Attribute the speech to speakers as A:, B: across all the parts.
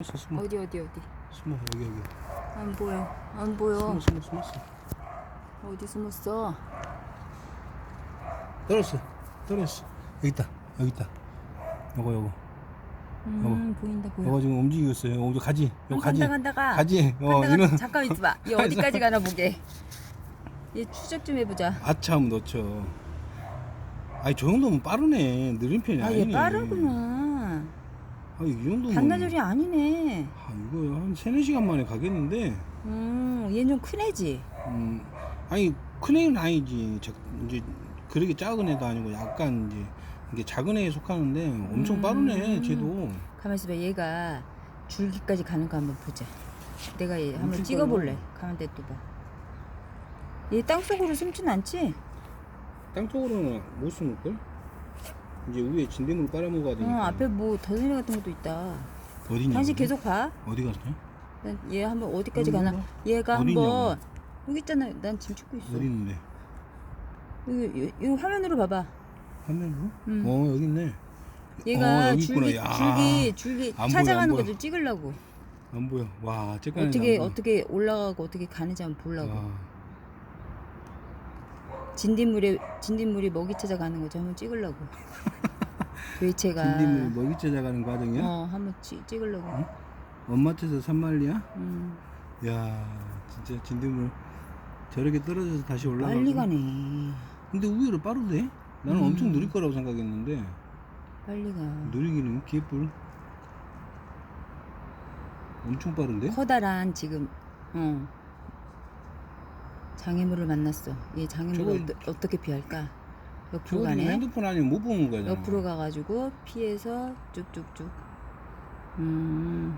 A: 숨었어 숨어.
B: 어디 어디 어디?
A: 숨어 여기 여기.
B: 안 보여. 안 보여.
A: 숨어 숨어 숨었어.
B: 어디 숨었어?
A: 떨었어. 떨었어. 여기 있다. 여기 있다. 요거 요거.
B: 음 보인다 보여.
A: 요거 지금 움직이고 있어요. 요거 가지. 요거 가지.
B: 간다 간다 가.
A: 가지. 어
B: 간다, 간다. 잠깐 있어봐 얘 어디까지 가나 보게. 얘 추적 좀 해보자.
A: 하면 넣죠. 아니 저 정도면 빠르네. 느린 편이
B: 아
A: 아니네.
B: 얘 빠르구나
A: 아이 정도면.
B: 반나절이 아니네.
A: 아 이거 한 세네 시간 만에 가겠는데.
B: 음 얘는 좀 큰 애지.
A: 음 아니 큰 애는 아니지. 저, 이제 그렇게 작은 애도 아니고 약간 이제 이게 작은 애에 속하는데 엄청
B: 음.
A: 빠르네 쟤도.
B: 가만 있어봐. 얘가 줄기까지 가는 거 한번 보자. 내가 얘 한번 찍어볼래. 가만히 둬봐. 얘 땅속으로 숨진 않지?
A: 땅속으로는 못 숨을걸? 이제 위에 진딧물 빨아먹어야
B: 어
A: 되니까
B: 앞에 뭐 더듬이 같은 것도 있다
A: 어디냐
B: 당신 계속 봐
A: 어디 갔냐?
B: 난얘 한번 어디까지
A: 어디
B: 가나
A: 있나?
B: 얘가 한번 여기 있잖아 난 지금 찍고 있어
A: 어디 있는데?
B: 여기, 여- 이거 화면으로 봐봐
A: 화면으로?
B: 음.
A: 어 여기 있네
B: 얘가
A: 어, 여기 있구나.
B: 줄기
A: 야.
B: 줄기 줄기
A: 안 보여,
B: 찾아가는
A: 안 보여.
B: 것도 찍으려고
A: 안 보여 와 쬐까는
B: 어떻게 어떻게 올라가고 어떻게 가는지 한번 보려고
A: 와,
B: 진딧물에 진딧물이 먹이 찾아가는 거죠 한번 찍으려고 도대체가
A: 진딧물 먹이 찾아가는 과정이야?
B: 어 한번 찍, 찍으려고
A: 응? 엄마 뜻에서 산말리야?
B: 음,
A: 야 진짜 진딧물 저렇게 떨어져서 다시 올라가고
B: 빨리 가네
A: 근데 의외로 빠르대 나는
B: 음.
A: 엄청 느릴 거라고 생각했는데
B: 빨리 가
A: 느리기는 개뿔 엄청 빠른데?
B: 커다란 지금 어 장애물을 만났어. 얘 장애물을
A: 저거-
B: 어떠, 어떻게 피할까? 옆으로
A: 저거 지금
B: 가네.
A: 핸드폰 아니면 못 보는 거잖아.
B: 옆으로 가가지고 피해서 쭉쭉쭉. 음.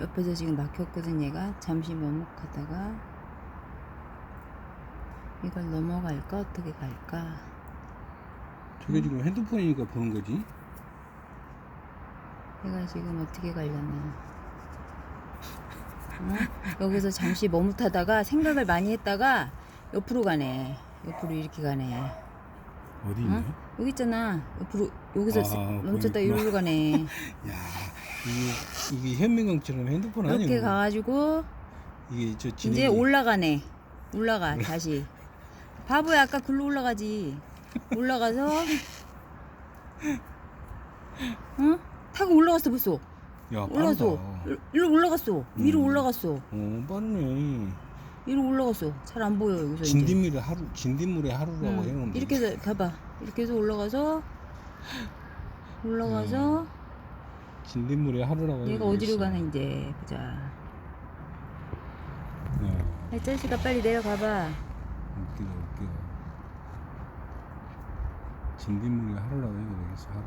B: 옆에서 지금 막혔거든 얘가. 잠시 머뭇하다가. 이걸 넘어갈까? 어떻게 갈까?
A: 저게 지금 핸드폰이니까 보는 거지?
B: 얘가 지금 어떻게 가려나 어? 여기서 잠시 머뭇하다가 생각을 많이 했다가 옆으로 가네 옆으로 이렇게 가네
A: 어디 있냐?
B: 응? 여기 있잖아 옆으로 여기서
A: 아,
B: 멈췄다. 이리로 가네
A: 야 이게 이게 현민경처럼 핸드폰
B: 이렇게
A: 아니고
B: 가가지고
A: 이게 저
B: 이제
A: 진행이
B: 올라가네. 올라가 다시. 바보야 아까 글로 올라가지. 올라가서 응? 타고 올라갔어 벌써.
A: 야
B: 올라갔어.
A: 빠르다
B: 일- 일로 올라갔어. 위로
A: 음.
B: 올라갔어.
A: 어 빠르네
B: 위로 올라갔어. 잘 안 보여 여기서 이제.
A: 진딧물의 하루 진딧물의 하루라고
B: 응.
A: 해놓으면
B: 이렇게 해서 봐봐. 이렇게 해서 올라가서 올라가서
A: 진딧물의 하루라고
B: 얘가
A: 해놓으면
B: 어디로. 가나 이제 보자.
A: 야,
B: 야, 짤씨가 빨리 내려가봐.
A: 웃기다 웃기다 진딧물의 하루라고 해도 되겠어 하루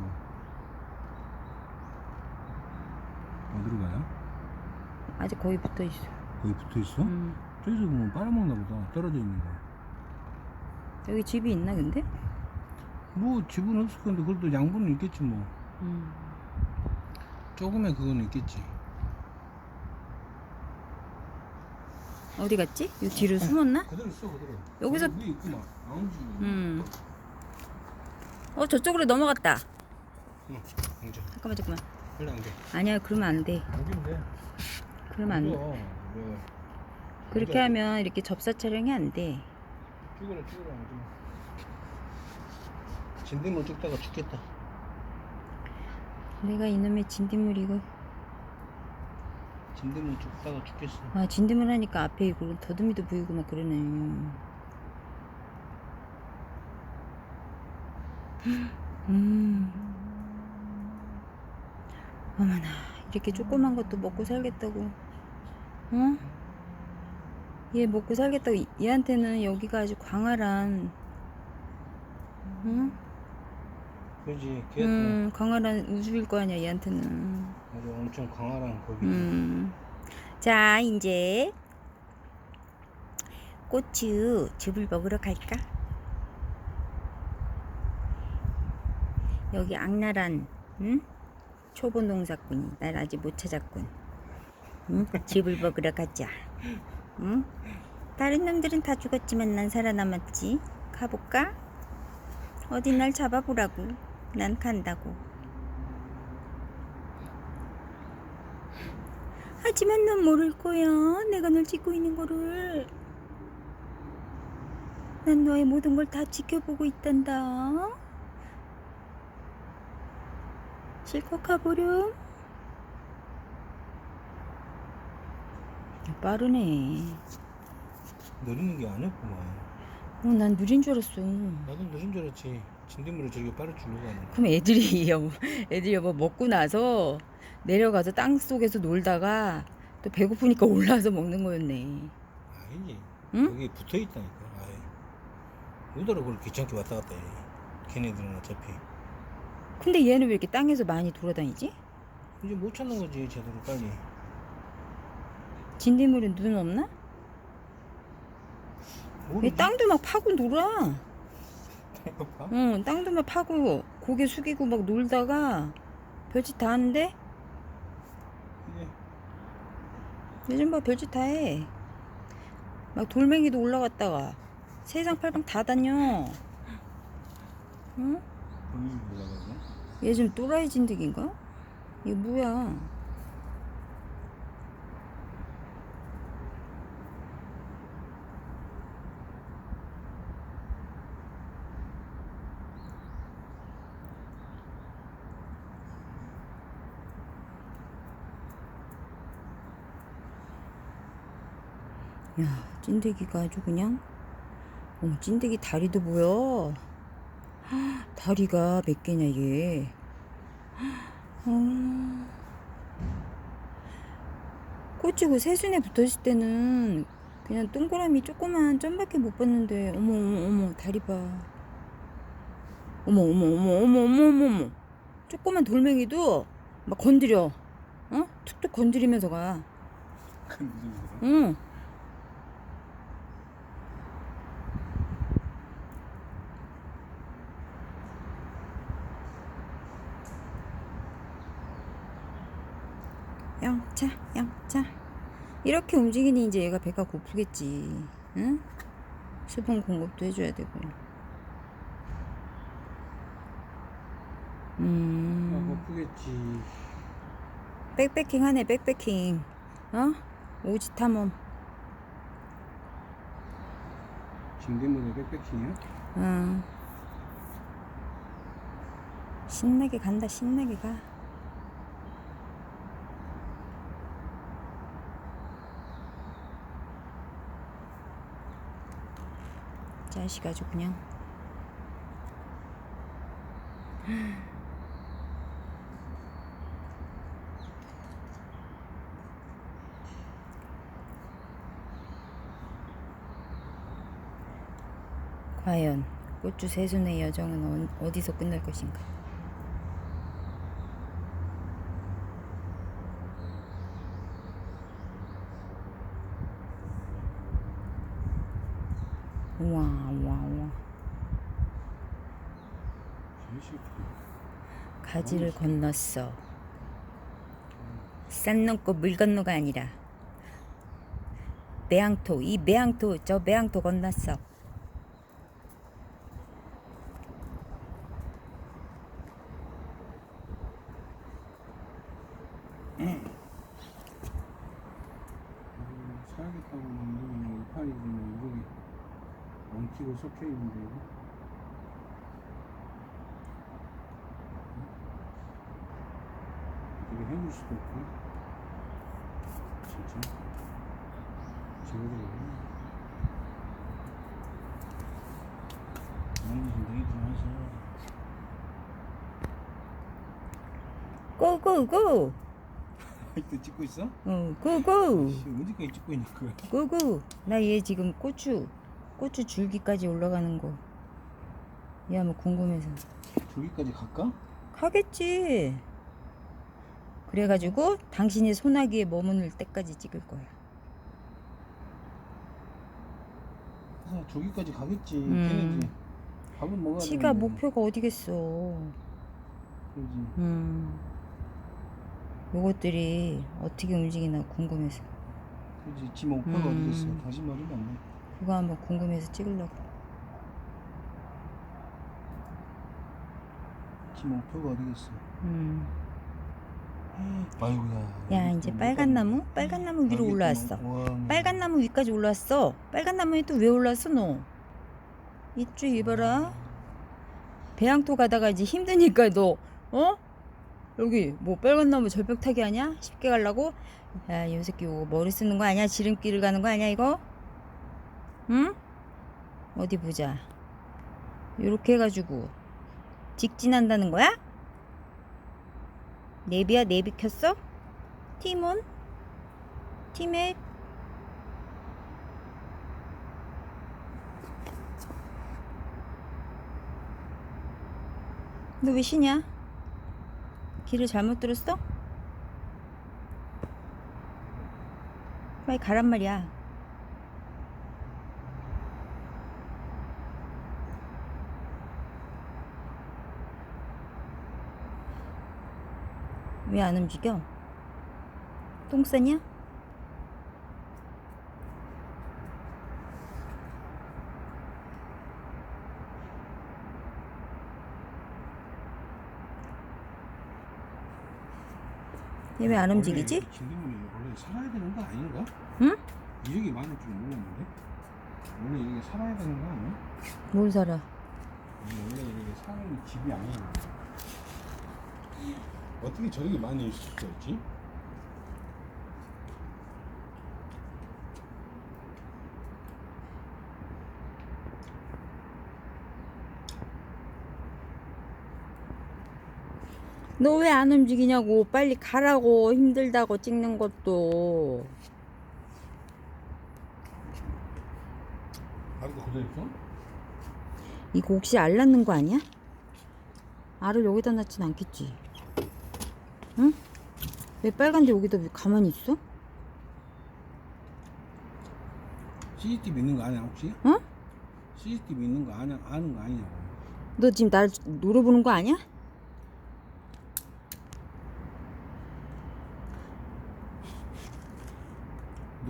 A: 어디로 가요?
B: 아직 거의 붙어 있어.
A: 거기 붙어 있어?
B: 음.
A: 저기서 보면 빨아먹나 보다 떨어져 있는 거
B: 여기 집이 있나 근데?
A: 뭐 집은 없을 건데 그래도 양분은 있겠지 뭐
B: 음.
A: 조금의 그건 있겠지
B: 어디 갔지? 이 뒤로 숨었나?
A: 그대로 있어 그대로
B: 여기서-
A: 위에 있구만
B: 음. 어 저쪽으로 넘어갔다.
A: 응
B: 잠깐만 잠깐만.
A: 빨리 앉아
B: 아니야 그러면 안 돼.
A: 앉은데
B: 그러면 안 돼.
A: 왜
B: 그렇게 하면 이렇게 접사 촬영이 안 돼.
A: 죽어라 앉아 진딧물 찍다가 죽겠다
B: 내가 이놈의 진딧물이고
A: 진딧물 찍다가 죽겠어
B: 아 진딧물 하니까 앞에 이거 더듬이도 보이고 막 그러네. 음. 어머나 이렇게 조그만 것도 먹고 살겠다고. 어? 얘 먹고 살겠다고 이- 얘한테는 여기가 아주 광활한 응?
A: 그지 걔한테
B: 음, 광활한 우주일 거 아니야 얘한테는
A: 아주 엄청 광활한 거기
B: 음. 자 이제 고추 즙을 먹으러 갈까? 여기 악랄한 응? 초보 농사꾼이 날 아직 못 찾았군 응? 즙을 먹으러 가자 응? 다른 놈들은 다 죽었지만 난 살아남았지 가볼까? 어디 날 잡아보라고 난 간다고 하지만 넌 모를 거야. 내가 널 찍고 있는 거를. 난 너의 모든 걸 다 지켜보고 있단다. 실컷 가보렴. 빠르네.
A: 느리는 게 아니었구만.
B: 어, 난 느린 줄 알았어.
A: 나도 느린 줄 알았지. 진딧물을 저렇게 빠를 줄로 가는.
B: 그럼 애들이 여보, 애들이 여보 먹고 나서 내려가서 땅 속에서 놀다가 또 배고프니까 올라와서 먹는 거였네.
A: 아니지.
B: 응?
A: 여기 붙어 있다니까. 아예. 우더라 그걸 귀찮게 왔다 갔다 해. 걔네들은 어차피.
B: 근데 얘는 왜 이렇게 땅에서 많이 돌아다니지?
A: 이제 못 찾는 거지 제대로 빨리.
B: 진딧물은 눈 없나? 얘
A: 모르지?
B: 땅도 막 파고 놀아.
A: 봐.
B: 응, 땅도 막 파고 고개 숙이고 막 놀다가 별짓 다 하는데
A: 이제
B: 요즘 막 별짓 다 해. 막 돌멩이도 올라갔다가 세상 팔방 다 다녀. 응?
A: 분위기 올라가고.
B: 얘 좀 또라이 진드기인가? 이게 뭐야? 야, 찐득이가 아주 그냥 어머, 찐득이 다리도 보여. 헉, 다리가 몇 개냐 얘. 어. 꼬치고 새순에 붙었을 때는 그냥 동그라미 조그만 점밖에 못 봤는데 어머 어머 어머 다리 봐. 어머 어머 어머 어머 어머 어머 어머 조그만 돌멩이도 막 건드려. 어? 툭툭 건드리면서 가.
A: 소리야?
B: 응. 영차, 영차. 이렇게 움직이니 이제 얘가 배가 고프겠지. 응? 수분 공급도 해줘야 되고.
A: 아,
B: 음,
A: 고프겠지.
B: 백패킹 하네, 백패킹. 어? 오지 탐험.
A: 진딧물에 백패킹이야?
B: 응. 신나게 간다, 신나게 가. 자식 아주 그냥. 과연 꽃주 세순의 여정은 어, 어디서 끝날 것인가? 우와 우와 우와
A: 제일
B: 가지를 건넜어. 산 넘고 물 건너가 아니라 매양토 이 매양토 저 매양토 건넜어.
A: 음, 사야겠다고 만드는 이파리 지금 이쪽에 엉키고 섞여 있는데 해줄 수도 없고. 진짜. 저거도.
B: 고고고
A: 아직도 찍고 있어?
B: 어 고고
A: 씨, 어디까지 찍고 있는 거야?
B: 고고 나 얘 지금 고추 고추 줄기까지 올라가는 거얘 한번 궁금해서
A: 저기까지 갈까?
B: 가겠지 그래가지고 당신이 소나기에 머무를 때까지 찍을 거야
A: 그래서 저기까지 가겠지.
B: 음.
A: 걔네들이 밥은 먹어야
B: 지가
A: 되는데.
B: 목표가 어디겠어
A: 그러지.
B: 음 요것들이 어떻게 움직이나 궁금해서
A: 그지 지 목표가
B: 음.
A: 어디겠어 당신 말이 맞네
B: 그거 한번 궁금해서 찍으려고
A: 지 목표가 어디겠어
B: 음
A: 아이고야.
B: 야 이제 빨간 나무 빨간 나무 위로 올라왔어 빨간 나무 위까지 올라왔어 빨간 나무에 또 왜 올라왔어 너 이쪽 이봐라 배양토 가다가 이제 힘드니까 너 어? 여기 뭐 빨간 나무 절벽 타기 하냐? 쉽게 가려고? 야, 이 새끼 이거 머리 쓰는 거 아니야? 지름길을 가는 거 아니야, 이거? 응? 어디 보자. 요렇게 해가지고 직진한다는 거야? 내비야, 내비 켰어? 팀온? 팀에 너왜 쉬냐? 길을 잘못 들었어? 빨리 가란 말이야. 왜 안 움직여? 똥 싸냐? 얘 왜 안 움직이지?
A: 진동물이 원래 살아야 되는 거 아닌가?
B: 응?
A: 이렇게 많을 줄 몰랐는데. 원래 이렇게 살아야 되는 거 아니야?
B: 뭘 살아?
A: 원래 이렇게 사는 집이 아니야. 어떻게 저렇게 많이 있을 수 있지?
B: 너 왜 안 움직이냐고 빨리 가라고 힘들다고 찍는 것도
A: 아직도 그대로 있어?
B: 이거 혹시 알 낳는 거 아니야? 알을 여기다 낳진 않겠지 응? 왜 빨간데 여기다 왜 가만히 있어?
A: CCTV 있는 거 아니야 혹시?
B: 어?
A: CCTV 있는 거 아냐, 아는 거 아니냐고.
B: 너 지금 날 노려보는 거 아니야?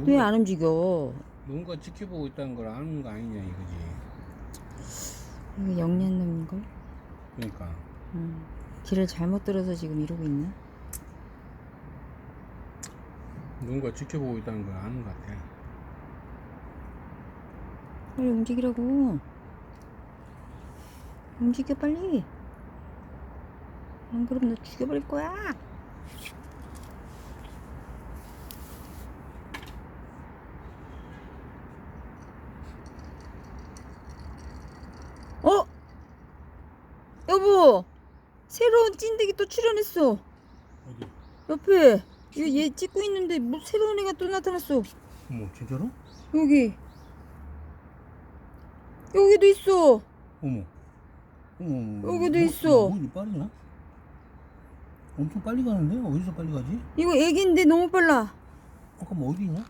B: 왜 안 움직여?
A: 누군가 지켜보고 있다는 걸 아는 거 아니냐 이거지.
B: 이거 영리한 놈인걸?
A: 그러니까
B: 응. 길을 잘못 들어서 지금 이러고 있네
A: 누군가 지켜보고 있다는 걸 아는 것 같아.
B: 빨리 움직이라고. 움직여 빨리. 안 그러면 너 죽여버릴 거야. 어? 여보, 새로운 찐득이 또 출연했어.
A: 어디?
B: 옆에 얘, 얘 찍고 있는데 뭐 새로운 애가 또 나타났어.
A: 어머 진짜로?
B: 여기 여기도 있어
A: 어머. 어머.
B: 여기도
A: 뭐,
B: 있어.
A: 뭐 이리 빠르냐? 엄청 빨리 가는데 어디서 빨리 가지?
B: 이거 애기인데 너무 빨라
A: 아까 뭐 어디 있냐?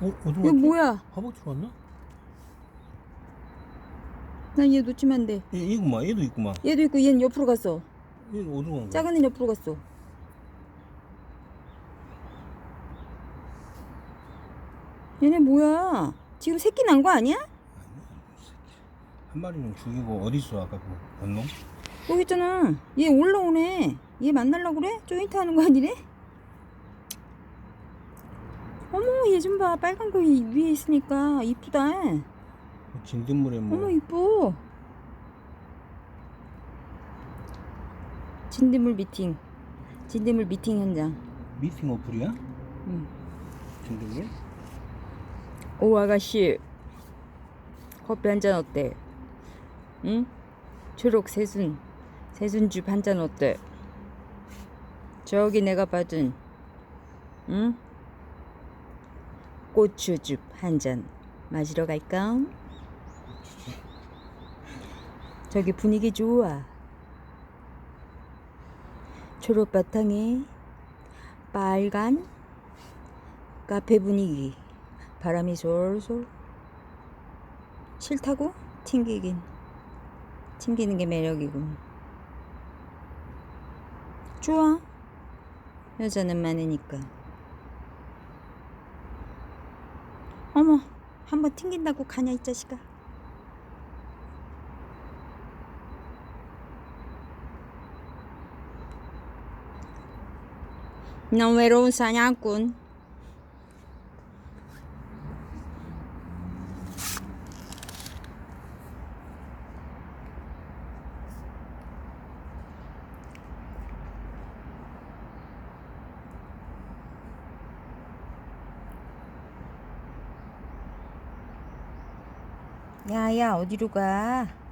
A: 어 어디
B: 이거
A: 갔지?
B: 뭐야
A: 허벅지로 왔나?
B: 난 얘 놓치면 안 돼
A: 얘 이구만 얘도 있구만.
B: 얘도 있고 얘는 옆으로 갔어
A: 얘 어디로 간 거야?
B: 작은 애는 옆으로 갔어 얘네 뭐야 지금 새끼 난 거 아니야?
A: 한 마리는 죽이고 어디 있어 아까 그 건놈?
B: 여기 있잖아 얘 올라오네 얘 만나려고 그래? 조인트 하는 거 아니래? 어머 얘 좀 봐 빨간 거 위- 위에 있으니까 이쁘다
A: 그 진딧물에 뭐
B: 어머 이뻐 진딧물 미팅 진딧물 미팅 현장
A: 미팅 어플이야?
B: 응.
A: 진딧물?
B: 오 아가씨 커피 한 잔 어때? 응? 초록 새순 새순즙 한 잔 어때? 저기 내가 받은 응? 고추즙 한 잔 마시러 갈까? 저기 분위기 좋아 초록 바탕에 빨간 카페 분위기. 바람이 솔솔. 싫다고? 튕기긴. 튕기는 게 매력이군. 좋아. 여자는 많으니까. 어머 한번 튕긴다고 가냐 이 자식아 넌 외로운 사냥꾼. 야야 어디로 가?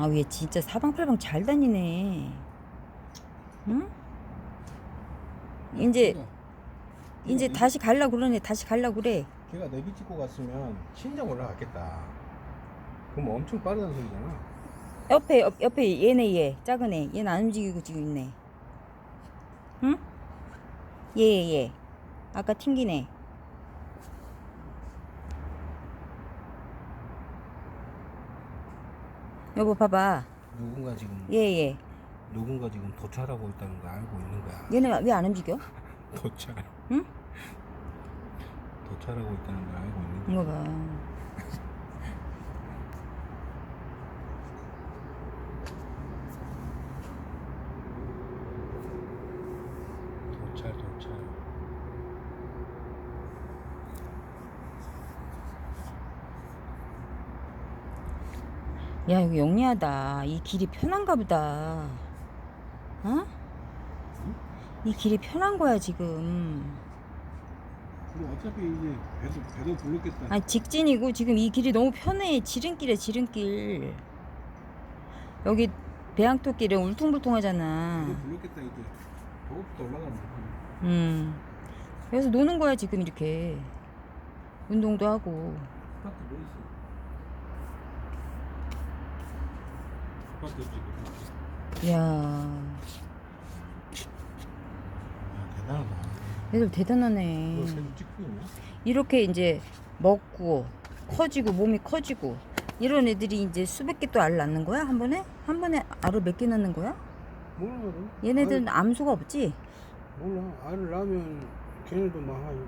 B: 아, 얘 진짜 사방팔방 잘 다니네. 응? 이제 이제 다시 갈라 그러네. 다시 갈라 그래.
A: 걔가 내비 찍고 갔으면 신장 올라갔겠다. 그럼 엄청 빠르다는 소리잖아.
B: 옆에 옆, 옆에 얘네 얘 작은 애. 얘는 안 움직이고 지금 있네. 응? 얘얘 얘. 아까 튕기네. 여보 봐봐.
A: 누군가 지금
B: 얘 얘.
A: 누군가 지금 도찰하고 있다는 거 알고 있는 거야.
B: 얘네 왜 안 움직여?
A: 도찰.
B: 응?
A: 도찰하고 있다는 걸 알고 있는 거야.
B: 이거 봐.
A: 도찰 도찰.
B: 야, 여기 영리하다. 이 길이 편한가 보다. 어? 이 길이 편한 거야, 지금.
A: 그리고 어차피 이제 배도 배도 불렀겠다.
B: 아니, 직진이고 지금 이 길이 너무 편해. 지름길에 지름길. 여기 배양토길에 울퉁불퉁하잖아.
A: 배도 불렀겠다 이제. 저것부터 올라가면 돼.
B: 음. 그래서 노는 거야, 지금 이렇게. 운동도 하고.
A: 스파트 뭐 있어? 없지
B: 야
A: 야, 대단하다.
B: 애들 대단하네.
A: 사진 찍고?
B: 이렇게 이제 먹고 커지고 몸이 커지고 이런 애들이 이제 수백 개 또 알 낳는 거야 한 번에 한 번에 알을 몇 개 낳는 거야?
A: 몰라 너.
B: 얘네들은 암수가 없지?
A: 몰라. 알을 낳으면 걔네도 막한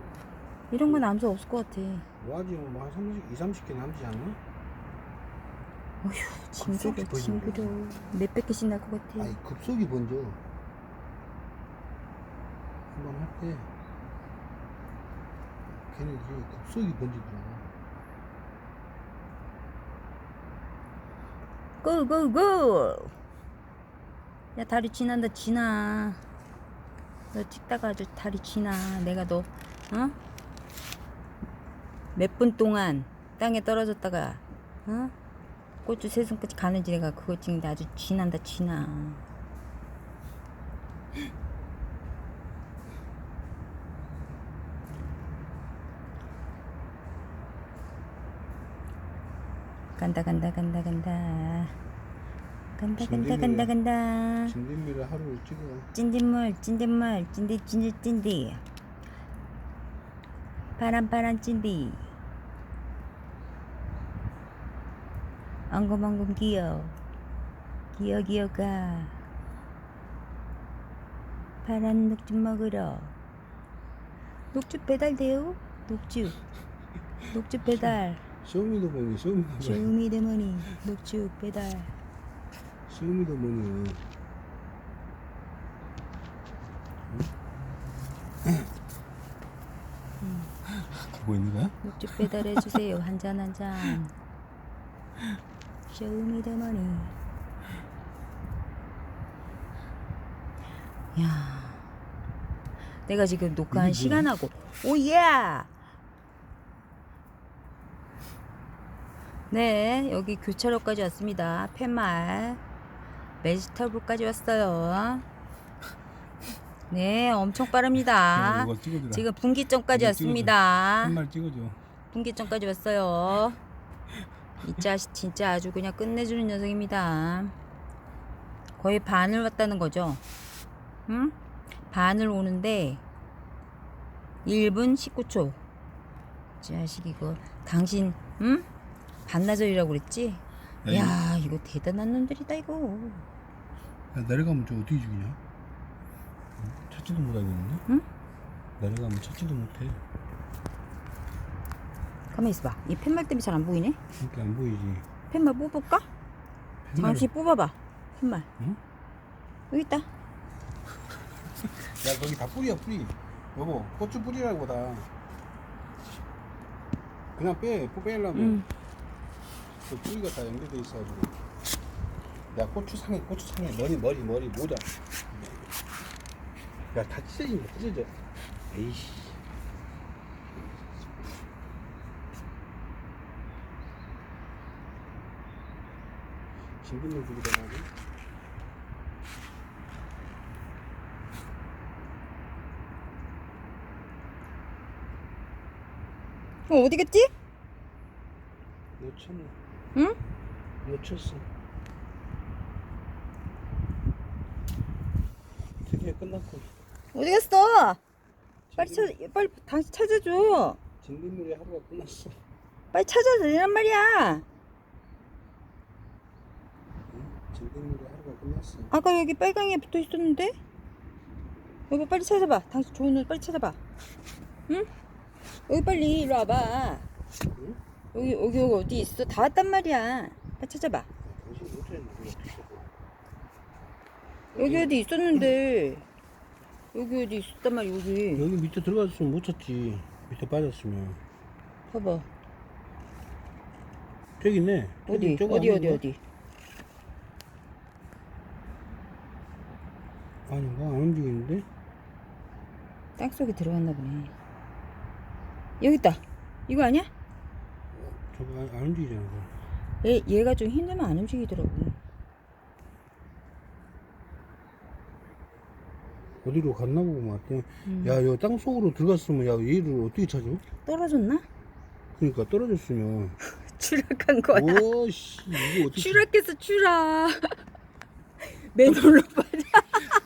B: 이런 건 암수 없을 것 같아.
A: 뭐하지 뭐한 30, 2, 30개 남지 않나?
B: 어휴 징그러
A: 급속히
B: 징그러 몇백 개씩 날 것 같아.
A: 아니 급속이 번져. 한번 할 때 걔네들이 급속이 번지더라고.
B: 고고고! 야 다리 지난다 지나. 너 찍다가 아주 다리 지나. 내가 너 어? 몇 분 동안 땅에 떨어졌다가 어? 고추 세 손까지 가는지 내가 그거 찍는데 아주 지난다 지나. 간다 간다 간다 간다 간다 간다 간다 간다
A: 진딧미를 하루 찍어.
B: 찐딧물 찐딧물 찐디 찐디 찐디 파란 파란 찐디 엉금엉금 기어. 기어 기어 가. 파란 녹즙 먹으러. 녹즙 배달돼요? 녹즙 녹즙 배달.
A: 쇼미더머니 쇼미더머니.
B: 쇼미더머니 녹즙 배달.
A: 쇼미더머니. 그거 있는 거야?
B: 녹즙 배달해 주세요. 한 잔 한잔 쇼미더머니? 야 내가 지금 녹화한 시간하고 오예! 네 여기 교차로까지 왔습니다. 팻말. 베지터블까지 왔어요. 네 엄청 빠릅니다.
A: 이거 찍어주라.
B: 지금 분기점까지
A: 이거
B: 왔습니다.
A: 한말 찍어줘.
B: 분기점까지 왔어요. 이 자식 진짜 아주 그냥 끝내주는 녀석입니다. 거의 반을 왔다는 거죠. 응? 반을 오는데 1분 19초. 자식 이거 당신 응? 반나절이라고 그랬지?
A: 야,
B: 야 이거 대단한 놈들이다 이거.
A: 야, 내려가면 저 어떻게 죽이냐? 응? 찾지도 못하겠는데?
B: 응?
A: 내려가면 찾지도 못해.
B: 가만히 있어봐. 이 팻말 때문에 잘 안 보이네.
A: 이렇게 안 보이지.
B: 팻말 뽑을까? 잠시 뽑아봐. 팻말.
A: 응?
B: 여기 있다.
A: 야 거기 다 뿌리야 뿌리. 여보 고추 뿌리라고 다. 그냥 빼, 뿌 빼려면
B: 응.
A: 그 뿌리가 다 연결돼 있어가지고. 야 고추 상해, 고추 상해. 머리, 머리, 머리 모자. 야다 찢어진다, 찢어져. 에이씨. 진균물 뿌리다 말이.
B: 어, 어디 갔지?
A: 놓쳤네.
B: 응?
A: 놓쳤어. 드디어 끝났고.
B: 어디 갔어? 빨리 찾아, 빨리 다시 찾아줘.
A: 진딧물이 하루가 끝났어.
B: 빨리 찾아내란 말이야.
A: 응? 진딧물이 끝났어.
B: 아까 여기 빨강이에 붙어 있었는데? 여보 빨리 찾아봐. 당신 좋은 옷 빨리 찾아봐. 응? 여기 빨리 이리 와봐.
A: 응?
B: 여기 여기 여기 어디 있어? 다 왔단 말이야. 빨리 찾아봐.
A: 당신
B: 여기 어디 있었는데? 여기 어디 있었단 말이야 여기.
A: 여기 밑에 들어갔으면 못 찾지. 밑에 빠졌으면.
B: 봐봐.
A: 저기 있네. 저기
B: 어디
A: 저거
B: 어디 어디
A: 아닌가?
B: 어디.
A: 아닌가? 안 움직이는데?
B: 땅 속에 들어갔나 보네. 여기 있다. 이거 아니야?
A: 저거 안, 안 움직이잖아. 그거.
B: 얘 얘가 좀 힘들면 안 움직이더라고.
A: 어디로 갔나 보고 맞대.
B: 음.
A: 야, 여땅 속으로 들어갔으면 야 얘를 어떻게 찾아?
B: 떨어졌나?
A: 그러니까 떨어졌으면.
B: 추락한 거야.
A: 오씨 이거 어떻게?
B: 추락해서 추락. 맨홀로 빠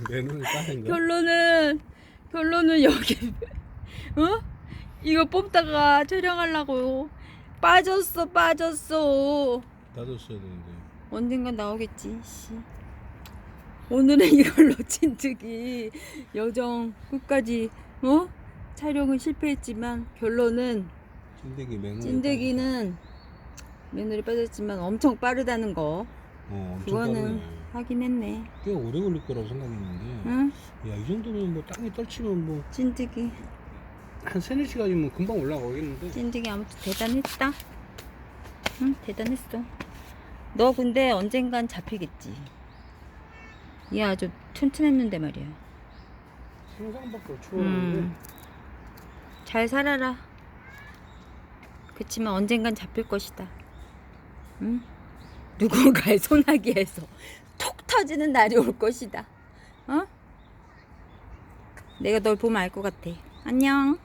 B: 져.
A: 매너를 까는 거?
B: 결론은 결론은 여기 어? 이거 뽑다가 촬영하려고 빠졌어 빠졌어
A: 닫았어야 되는데.
B: 언젠간 나오겠지 씨. 오늘은 이걸로 진득이 여정 끝까지 어? 촬영은 실패했지만 결론은
A: 매너.
B: 찐득이는 며느리 빠졌지만 엄청 빠르다는 거
A: 어, 엄청
B: 그거는
A: 빠르네.
B: 확인했네
A: 꽤 오래 걸릴 거라고 생각했는데.
B: 응?
A: 야, 이 정도면 뭐 땅에 떨치면 뭐
B: 찐득이
A: 한 세네 시간이면 금방 올라가겠는데.
B: 찐득이 아무튼 대단했다. 응, 대단했어. 너 근데 언젠간 잡히겠지. 얘 아주 튼튼했는데 말이야.
A: 상상밖에 추월하는데.
B: 음, 잘 살아라. 그치만 언젠간 잡힐 것이다. 응? 누군가의 소나기에서 톡 터지는 날이 올 것이다. 어? 내가 널 보면 알 것 같아. 안녕.